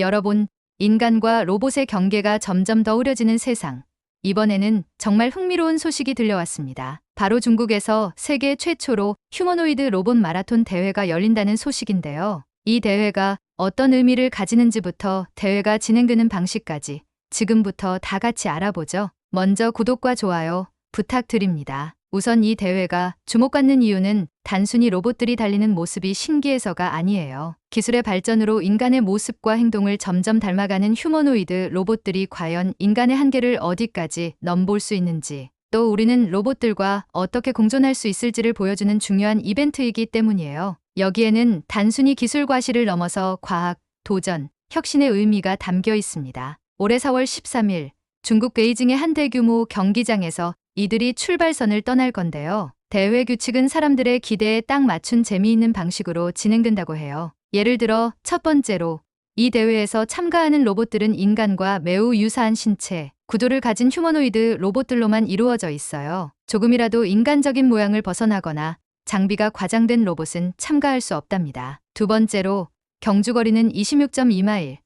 여러분, 인간과 로봇의 경계가 점점 더 흐려지는 세상. 이번에는 정말 흥미로운 소식이 들려왔습니다. 바로 중국에서 세계 최초로 휴머노이드 로봇 마라톤 대회가 열린다는 소식인데요. 이 대회가 어떤 의미를 가지는지부터 대회가 진행되는 방식까지 지금부터 다 같이 알아보죠. 먼저 구독과 좋아요 부탁드립니다. 우선 이 대회가 주목받는 이유는 단순히 로봇들이 달리는 모습이 신기해서가 아니에요. 기술의 발전으로 인간의 모습과 행동을 점점 닮아가는 휴머노이드 로봇들이 과연 인간의 한계를 어디까지 넘볼 수 있는지, 또 우리는 로봇들과 어떻게 공존할 수 있을지를 보여주는 중요한 이벤트이기 때문이에요. 여기에는 단순히 기술 과실을 넘어서 과학, 도전, 혁신의 의미가 담겨 있습니다. 올해 4월 13일 중국 베이징의 한 대규모 경기장에서 이들이 출발선을 떠날 건데요. 대회 규칙은 사람들의 기대에 딱 맞춘 재미있는 방식으로 진행된다고 해요. 예를 들어 첫 번째로 이 대회에서 참가하는 로봇들은 인간과 매우 유사한 신체, 구도를 가진 휴머노이드 로봇들로만 이루어져 있어요. 조금이라도 인간적인 모양을 벗어나거나 장비가 과장된 로봇은 참가할 수 없답니다. 두 번째로 경주거리는 26.2마일.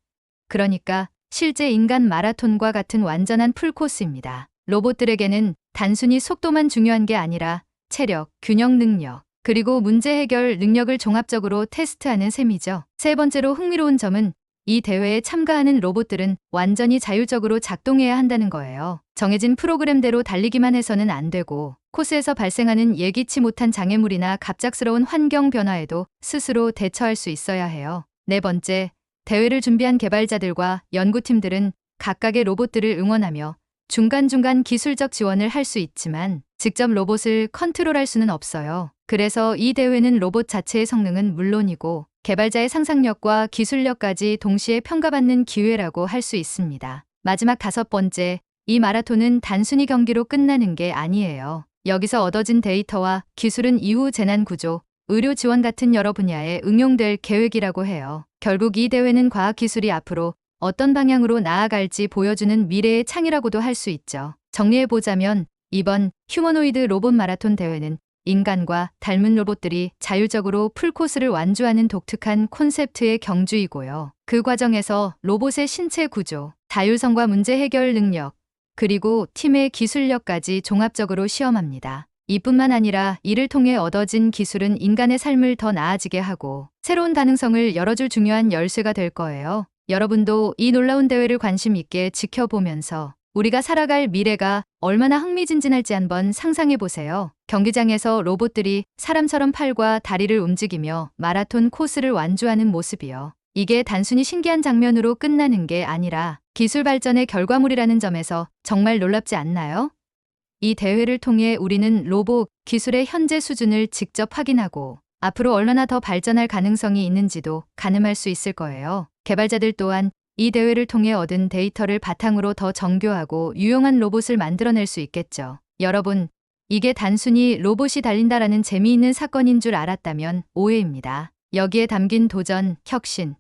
그러니까 실제 인간 마라톤과 같은 완전한 풀코스입니다. 로봇들에게는 단순히 속도만 중요한 게 아니라 체력, 균형 능력, 그리고 문제 해결 능력을 종합적으로 테스트하는 셈이죠. 세 번째로 흥미로운 점은 이 대회에 참가하는 로봇들은 완전히 자율적으로 작동해야 한다는 거예요. 정해진 프로그램대로 달리기만 해서는 안 되고 코스에서 발생하는 예기치 못한 장애물이나 갑작스러운 환경 변화에도 스스로 대처할 수 있어야 해요. 네 번째, 대회를 준비한 개발자들과 연구팀들은 각각의 로봇들을 응원하며 중간중간 기술적 지원을 할 수 있지만 직접 로봇을 컨트롤할 수는 없어요. 그래서 이 대회는 로봇 자체의 성능은 물론이고 개발자의 상상력과 기술력까지 동시에 평가받는 기회라고 할 수 있습니다. 마지막 다섯 번째, 이 마라톤은 단순히 경기로 끝나는 게 아니에요. 여기서 얻어진 데이터와 기술은 이후 재난 구조, 의료 지원 같은 여러 분야에 응용될 계획이라고 해요. 결국 이 대회는 과학 기술이 앞으로 어떤 방향으로 나아갈지 보여주는 미래의 창이라고도 할 수 있죠. 정리해보자면 이번 휴머노이드 로봇 마라톤 대회는 인간과 닮은 로봇들이 자율적으로 풀코스를 완주하는 독특한 콘셉트의 경주이고요. 그 과정에서 로봇의 신체 구조, 자율성과 문제 해결 능력, 그리고 팀의 기술력까지 종합적으로 시험합니다. 이뿐만 아니라 이를 통해 얻어진 기술은 인간의 삶을 더 나아지게 하고 새로운 가능성을 열어줄 중요한 열쇠가 될 거예요. 여러분도 이 놀라운 대회를 관심 있게 지켜보면서 우리가 살아갈 미래가 얼마나 흥미진진할지 한번 상상해 보세요. 경기장에서 로봇들이 사람처럼 팔과 다리를 움직이며 마라톤 코스를 완주하는 모습이요. 이게 단순히 신기한 장면으로 끝나는 게 아니라 기술 발전의 결과물이라는 점에서 정말 놀랍지 않나요? 이 대회를 통해 우리는 로봇 기술의 현재 수준을 직접 확인하고 앞으로 얼마나 더 발전할 가능성이 있는지도 가늠할 수 있을 거예요. 개발자들 또한 이 대회를 통해 얻은 데이터를 바탕으로 더 정교하고 유용한 로봇을 만들어낼 수 있겠죠. 여러분, 이게 단순히 로봇이 달린다라는 재미있는 사건인 줄 알았다면 오해입니다. 여기에 담긴 도전, 혁신,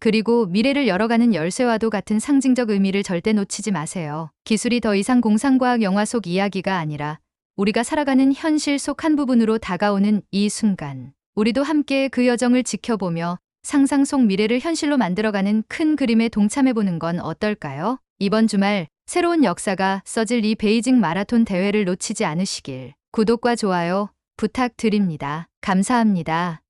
그리고 미래를 열어가는 열쇠와도 같은 상징적 의미를 절대 놓치지 마세요. 기술이 더 이상 공상과학 영화 속 이야기가 아니라 우리가 살아가는 현실 속 한 부분으로 다가오는 이 순간, 우리도 함께 그 여정을 지켜보며 상상 속 미래를 현실로 만들어가는 큰 그림에 동참해보는 건 어떨까요? 이번 주말 새로운 역사가 써질 이 베이징 마라톤 대회를 놓치지 않으시길 구독과 좋아요 부탁드립니다. 감사합니다.